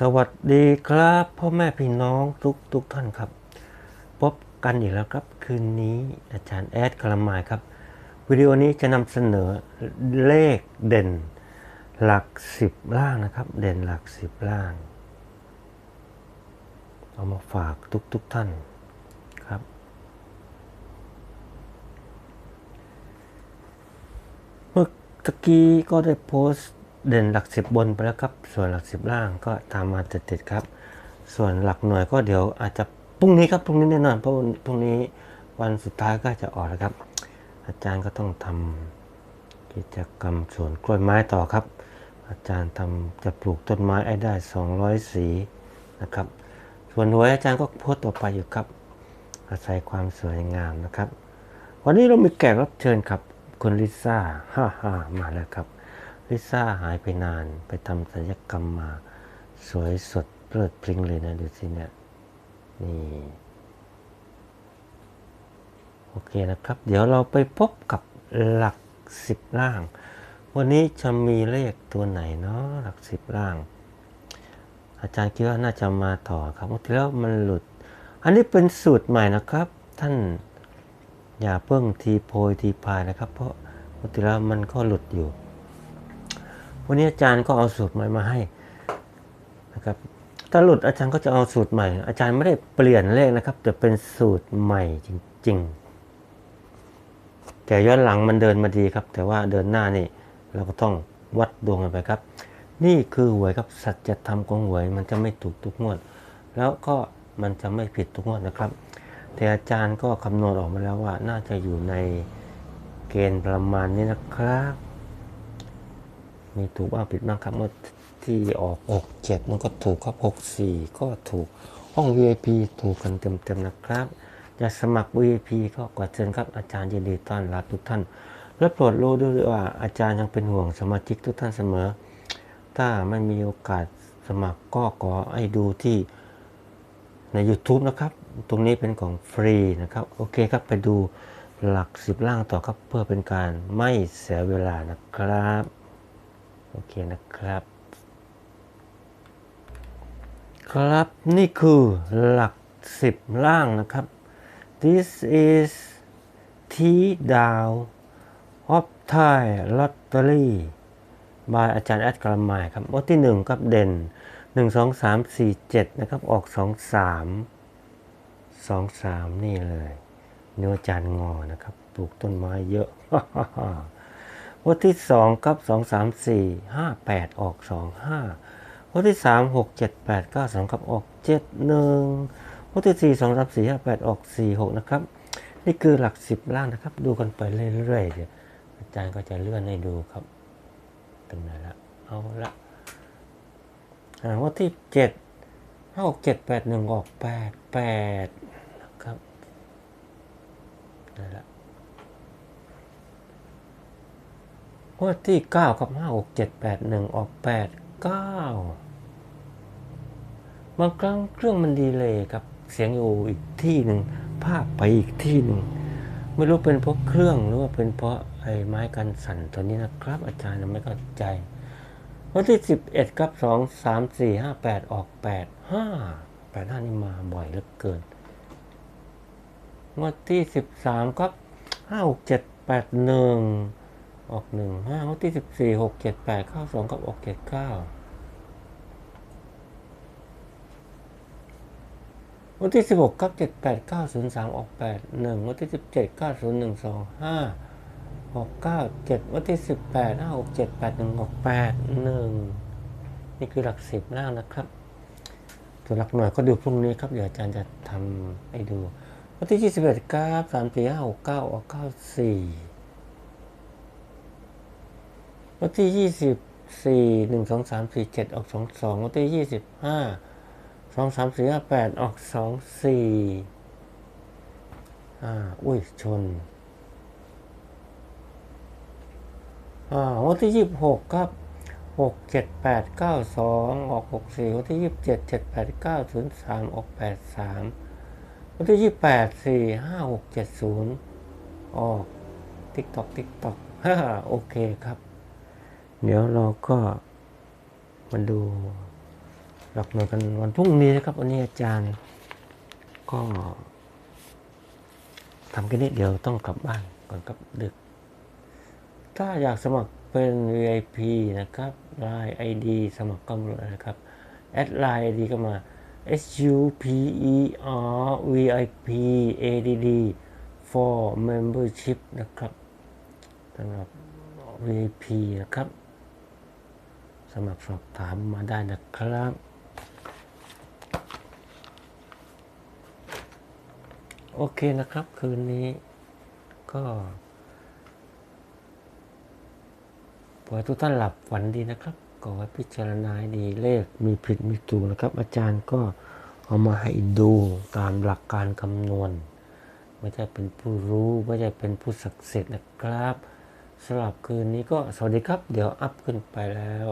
สวัสดีครับพ่อแม่พี่น้องทุกทุกท่านครับ พบกันอีกแล้วครับ คืนนี้อาจารย์แอดคลามายครับ วิดีโอนี้จะนำเสนอเลขเด่นหลักสิบล่างนะครับ เด่นหลักสิบล่าง เอามาฝากทุกทุกท่านครับ เมื่อตะกี้ก็ได้โพสต์ เด่นหลักสิบบนไปแล้วครับ ส่วนหลักสิบล่างก็ตามมาติดๆครับ ส่วนหลักหน่วยก็เดี๋ยวอาจจะพรุ่งนี้ครับพรุ่งนี้แน่นอนเพราะพรุ่งนี้วันสุดท้ายก็จะออกแล้วครับ อาจารย์ก็ต้องทำกิจกรรมสวนกล้วยไม้ต่อครับ อาจารย์ทำจะปลูกต้นไม้ได้ 200 สีนะครับ ส่วนหวยอาจารย์ก็โพสต์ต่อไปอยู่ครับ อาศัยความสวยงามนะครับ วันนี้เรามีแขกรับเชิญครับคุณลิซ่าฮ่าฮ่ามาแล้วครับ ลิซ่าหายไปนานไปทำศัลยกรรมมา สวยสดเลิศพริ้งเลยนะ ดูสิเนี่ย นี่ โอเคนะครับ เดี๋ยวเราไปพบกับหลักสิบล่าง วันนี้จะมีเลขตัวไหนเนาะหลักสิบล่าง อาจารย์คิดว่าน่าจะมาต่อครับเมื่อที่แล้วมันหลุด อันนี้เป็นสูตรใหม่นะครับ ท่านอย่าเพิ่งทีโพยทีพายนะครับ เพราะปกติแล้วมันก็หลุดอยู่ วันนี้อาจารย์ก็เอาสูตรใหม่มาให้นะครับถ้าหลุดอาจารย์ก็จะเอาสูตรใหม่ อาจารย์ไม่ได้เปลี่ยนเลขนะครับ แต่เป็นสูตรใหม่จริง ๆ แต่ย้อนหลังมันเดินมาดีครับ แต่ว่าเดินหน้านี่เราก็ต้องวัดดวงกันไปครับ นี่คือหวยครับสัจธรรมของหวยมันจะไม่ถูกทุกงวด แล้วก็มันจะไม่ผิดทุกงวดนะครับ แต่อาจารย์ก็คำนวณออกมาแล้วว่าน่าจะอยู่ในเกณฑ์ประมาณนี้นะครับ มีถูกบ้างผิดบ้างครับเมื่อที่ออก6 7มันก็ถูกครับ6 4ก็ถูกห้อง VIP ถูกกันเต็มๆนะครับอยากสมัคร VIP ก็กดเชิญครับอาจารย์ยินดีต้อนรับทุกท่าน และโปรดรู้ด้วยว่าอาจารย์ยังเป็นห่วงสมาชิกทุกท่านเสมอ ถ้าไม่มีโอกาสสมัครก็ขอให้ดูที่ใน YouTube นะครับ ตรงนี้เป็นของฟรีนะครับ โอเคครับไปดูหลักสิบล่างต่อครับเพื่อเป็นการไม่เสียเวลานะครับ โอเคนะครับ ครับนี่คือหลักสิบล่างนะครับ this is T down of Thai lottery บายอาจารย์แอดกรมายครับวัที่หนึ่งครับเด่นหนึ่งสองสามสี่เจ็ดนะครับ ออกสองสามสองสามนี่เลยเนื้ออาจารย์งอนะครับ ปลูกต้นไม้เยอะ วันที่สองครับสองสามสี่ห้าแปดออกสองห้าวันที่สามหกเจ็ดแปดเก้าสองครับออกเจ็ดหนึ่งวันที่สี่สองสามสี่ห้าแปดออกสี่หกนะครับ นี่คือหลักสิบล่างนะครับ ดูกันไปเรื่อยๆเดี๋ยวอาจารย์ก็จะเลื่อนให้ดูครับตรงไหนละเอาละอ่าวันที่เจ็ดห้าหกเจ็ดแปดหนึ่งออกแปดแปดนะครับนั่นละ งวดที่เก้ากับห้าหกเจ็ดแปดหนึ่งออกแปดเก้าบางครั้งเครื่องมันดีเลยครับเสียงอยู่อีกที่หนึ่งภาพไปอีกที่หนึ่งไม่รู้เป็นเพราะเครื่องหรือว่าเป็นเพราะไอ้ไม้กันสั่นตัวนี้นะครับ อาจารย์ไม่เข้าใจวันที่สิบเอ็ดครับสองสามสี่ห้าแปดออกแปดห้าแปดห้านี่มาบ่อยเหลือเกินงวดที่สิบสามครับห้าหกเจ็ดแปดหนึ่ง ออกหนึ่งห้างวดที่สิบสี่หกเจ็ดแปดเข้าสองกับออกเจ็ดเก้าวันที่สิบหกครับเจ็ดแปดเก้าศูนย์สามออกแปดหนึ่งวันที่สิบเจ็ดเก้าศูนย์หนึ่งสองห้าออกเก้าเจ็ดวันที่สิบแปดห้าหกเจ็ดแปดหนึ่งออกแปดหนึ่งนี่คือหลักสิบล่างนะครับตัวหลักหน่วยก็ดูพรุ่งนี้ครับ เดี๋ยวอาจารย์จะทำให้ดูวันที่ 21ครับ3 4 5 6 9ออก94 วันที่24 1 2 3 4 7ออก22วันที่25 2 3 4 5 8ออก24อ่าอุ้ยชนอ่าวันที่26ครับ6 7 8 9 2ออก64วันที่27 7 8 9 0 3ออก83วันที่ยี่แปดสี่ห้าหกเจ็ดศูนย์ออกติ๊กตอกติ๊กตอกฮ่าโอเคครับ เดี๋ยวเราก็มาดูหลักหน่วยกันวันพรุ่งนี้นะครับ วันนี้อาจารย์ก็ทำแค่นี้เดี๋ยวต้องกลับบ้านก่อนครับดึก ถ้าอยากสมัครเป็น VIP นะครับ Line ID สมัครก็มาเลยนะครับ แอดไลน์ ID ก็มา S U P E R V I P A D D for membership นะครับสำหรับ VIP นะครับ มัครสอบถามมาได้นะครับโอเคนะครับ คืนนี้ก็ขอให้ทุกท่านหลับฝันดีนะครับก็ไว้พิจารณาดีเลขมีผิดมีถูกนะครับ อาจารย์ก็เอามาให้ดูตามหลักการคำนวณ ไม่ใช่เป็นผู้รู้ไม่ใช่เป็นผู้ศักดิ์สิทธิ์นะครับสำหรับคืนนี้ก็สวัสดีครับ เดี๋ยวอัพขึ้นไปแล้ว